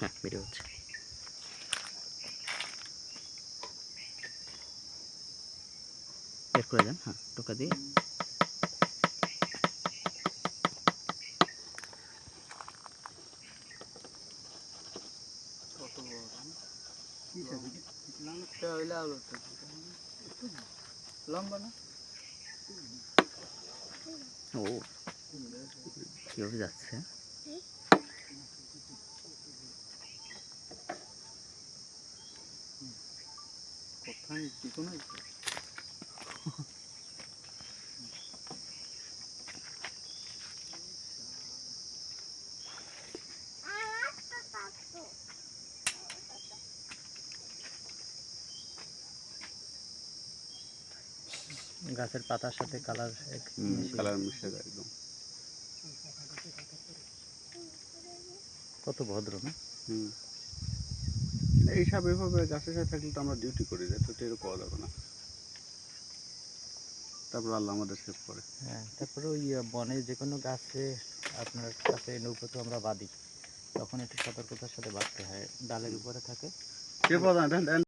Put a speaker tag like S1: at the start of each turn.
S1: হ্যাঁ ভিডিও হচ্ছে বের করে দেন হ্যাঁ টোকা দিয়ে।
S2: লম্বা লম্বা না?
S1: ও কীভাবে যাচ্ছে?
S2: কোথায়
S1: গাছের পাতার সাথে কালার
S3: কালার মিশে যায় একদম।
S1: কত ভদ্র না?
S3: হুম। এইসব এভাবে গাছের সাথে থাকলে তো আমরা ডিউটি করি রে তো টেরও পাওয়া যাবে না। তারপর আল্লাহ আমাদের সেভ করে।
S1: হ্যাঁ তারপরে ওই বনে যে কোনো গাছে আপনার কাছে নৌকো তো আমরা বাঁধি তখন একটু সতর্কতার সাথে বাঁধতে হয় ডালের উপরে থাকে।